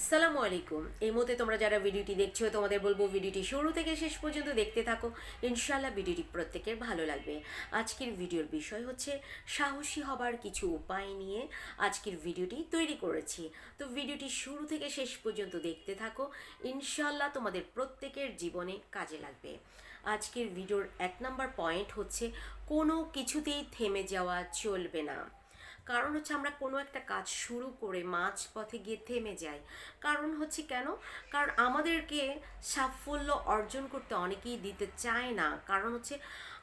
আসসালামু আলাইকুম। এই মুহূর্তে তোমরা যারা ভিডিওটি দেখছ, তোমাদের বলব ভিডিওটি শুরু থেকে শেষ পর্যন্ত দেখতে থাকো। ইনশাল্লাহ ভিডিওটি প্রত্যেকের ভালো লাগবে। আজকের ভিডিওর বিষয় হচ্ছে, সাহসী হবার কিছু উপায় নিয়ে আজকের ভিডিওটি তৈরি করেছি। তো ভিডিওটি শুরু থেকে শেষ পর্যন্ত দেখতে থাকো। ইনশাল্লাহ তোমাদের প্রত্যেকের জীবনে কাজে লাগবে। আজকের ভিডিওর এক নম্বর পয়েন্ট হচ্ছে, কোনো কিছুতেই থেমে যাওয়া চলবে না। কারণ হচ্ছে আমরা কোনো একটা কাজ শুরু করে মাঝ পথে গিয়ে থেমে যাই। কারণ হচ্ছে কেন? কারণ আমাদেরকে সাফল্য অর্জন করতে অনেকেই দিতে চায় না। কারণ হচ্ছে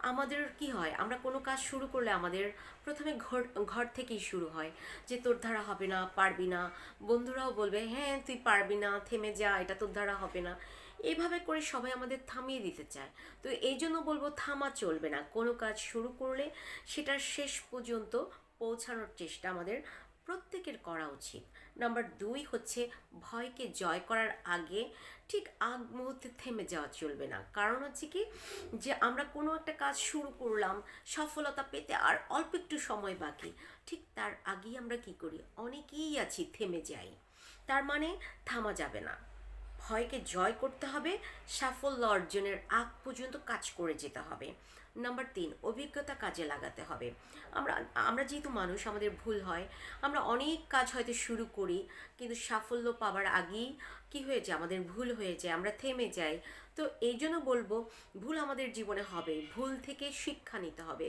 আমাদের কি হয়? আমরা কোনো কাজ শুরু করলে আমাদের প্রথমে ঘর ঘর থেকেই শুরু হয় যে তোর ধারা হবে না, পারবি না। বন্ধুরাও বলবে হ্যাঁ তুই পারবি না, থেমে যা, এটা তোর ধারা হবে না। এভাবে করে সবাই আমাদের থামিয়ে দিতে চায়। তো এই জন্য বলব, থামা চলবে না। কোনো কাজ শুরু করলে সেটার শেষ পর্যন্ত পৌঁছানোর চেষ্টা আমাদের প্রত্যেকের করা উচিত। নাম্বার দুই হচ্ছে ভয়কে জয় করার আগে ঠিক আগ মুহূর্তে থেমে যাওয়া চলবে না। কারণ হচ্ছে কি যে আমরা কোনো একটা কাজ শুরু করলাম, সফলতা পেতে আর অল্প একটু সময় বাকি, ঠিক তার আগেই আমরা কি করি? অনেকেই আছি থেমে যাই। তার মানে থামা যাবে না। ভয়কে জয় করতে হবে, সাফল্য অর্জনের আগ পর্যন্ত কাজ করে যেতে হবে। নাম্বার তিন, অভিজ্ঞতা কাজে লাগাতে হবে। আমরা আমরা যেহেতু মানুষ, আমাদের ভুল হয়, আমরা অনেক কাজ হয়তো শুরু করি, কিন্তু সাফল্য পাওয়ার আগেই কি হয়ে যায়? আমাদের ভুল হয়ে যায়, আমরা থেমে যাই। তো এই জন্য বলব, ভুল আমাদের জীবনে হবে, ভুল থেকে শিক্ষা নিতে হবে।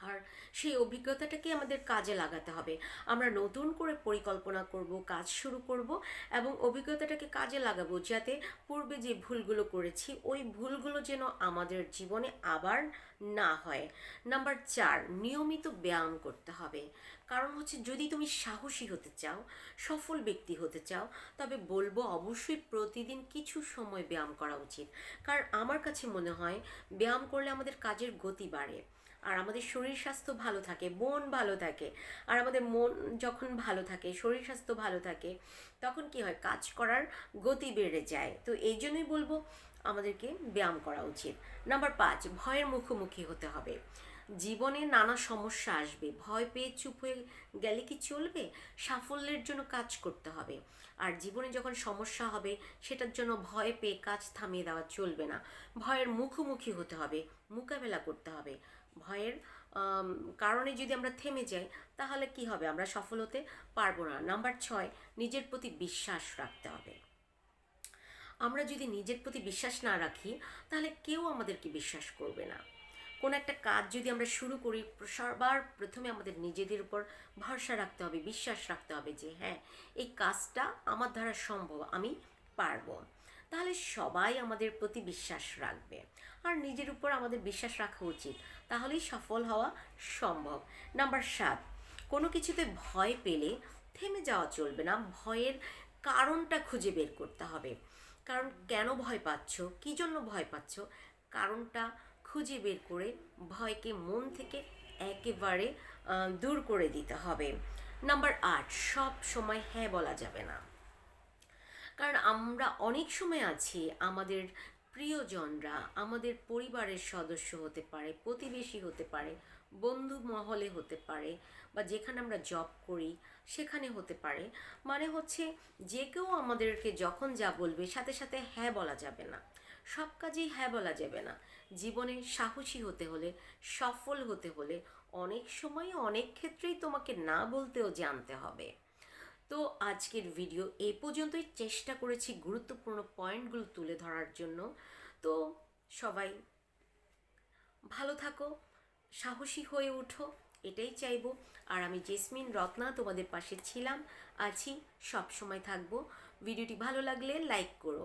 আর সেই অভিজ্ঞতাটাকে আমাদের কাজে লাগাতে হবে। আমরা নতুন করে পরিকল্পনা করব, কাজ শুরু করব এবং অভিজ্ঞতাটাকে কাজে লাগাবো যাতে পূর্বে যে ভুলগুলো করেছি, ওই ভুলগুলো যেন আমাদের জীবনে আবার না হয়। নাম্বার চার, নিয়মিত ব্যায়াম করতে হবে। কারণ হচ্ছে যদি তুমি সাহসী হতে চাও, সফল ব্যক্তি হতে চাও, তবে বলব অবশ্যই প্রতিদিন কিছু সময় ব্যায়াম করা উচিত। কারণ আমার কাছে মনে হয়, ব্যায়াম করলে আমাদের কাজের গতি বাড়ে। আর আমাদের শরীর স্বাস্থ্য ভালো থাকে, মন ভালো থাকে। আর আমাদের মন যখন ভালো থাকে, শরীর স্বাস্থ্য ভালো থাকে, তখন কি হয়? কাজ করার গতি বেড়ে যায়। তো এই জন্যই বলব, আমাদেরকে ব্যায়াম করা উচিত। নাম্বার পাঁচ, ভয়ের মুখোমুখি হতে হবে। জীবনে নানা সমস্যা আসবে। ভয় পেয়ে চুপ হয়ে গেলে কি চলবে? সাফল্যের জন্য কাজ করতে হবে। আর জীবনে যখন সমস্যা হবে, সেটার জন্য ভয় পেয়ে কাজ থামিয়ে দেওয়া চলবে না। ভয়ের মুখোমুখি হতে হবে, মোকাবেলা করতে হবে। ভয়ের কারণে যদি আমরা থেমে যাই, তাহলে কি হবে? আমরা সফল হতে পারব না। নাম্বার ছয়, নিজের প্রতি বিশ্বাস রাখতে হবে। আমরা যদি নিজের প্রতি বিশ্বাস না রাখি, তাহলে কেউ আমাদেরকে বিশ্বাস করবে না। কোনো একটা কাজ যদি আমরা শুরু করি, সবার প্রথমে আমাদের নিজেদের উপর ভরসা রাখতে হবে, বিশ্বাস রাখতে হবে যে হ্যাঁ এই কাজটা আমার দ্বারা সম্ভব, আমি পারব। তাহলে সবাই আমাদের প্রতি বিশ্বাস রাখবে। আর নিজের উপর আমাদের বিশ্বাস রাখা উচিত, তাহলেই সফল হওয়া সম্ভব। নাম্বার সাত, কোনো কিছুতে ভয় পেলে থেমে যাওয়া চলবে না, ভয়ের কারণটা খুঁজে বের করতে হবে। কারণ কেন ভয় পাচ্ছ? কী জন্য ভয় পাচ্ছ? কারণটা খুঁজে বের করে ভয়কে মন থেকে একেবারে দূর করে দিতে হবে। নাম্বার আট, সব সময় হ্যাঁ বলা যাবে না। কারণ আমরা অনেক সময় আছি, আমাদের প্রিয়জনরা, আমাদের পরিবারের সদস্য হতে পারে, প্রতিবেশী হতে পারে, বন্ধু মহলে হতে পারে, বা যেখানে আমরা জব করি, সেখানে হতে পারে। মানে হচ্ছে, যে কেউ আমাদেরকে যখন যা বলবে, সাথে সাথে হ্যাঁ বলা যাবে না। সব কাজেই হ্যাঁ বলা যাবে না। জীবনে সাহসী হতে হলে, সফল হতে হলে অনেক সময় অনেক ক্ষেত্রেই তোমাকে না বলতেও জানতে হবে। তো আজকের ভিডিও এ পর্যন্তই। চেষ্টা করেছি গুরুত্বপূর্ণ পয়েন্টগুলো তুলে ধরার জন্য। তো সবাই ভালো থাকো, সাহসী হয়ে ওঠো এটাই চাইব। আর আমি জেসমিন রত্না তোমাদের পাশে ছিলাম, আছি সব সময় থাকব ভিডিওটি ভালো লাগলে লাইক করো।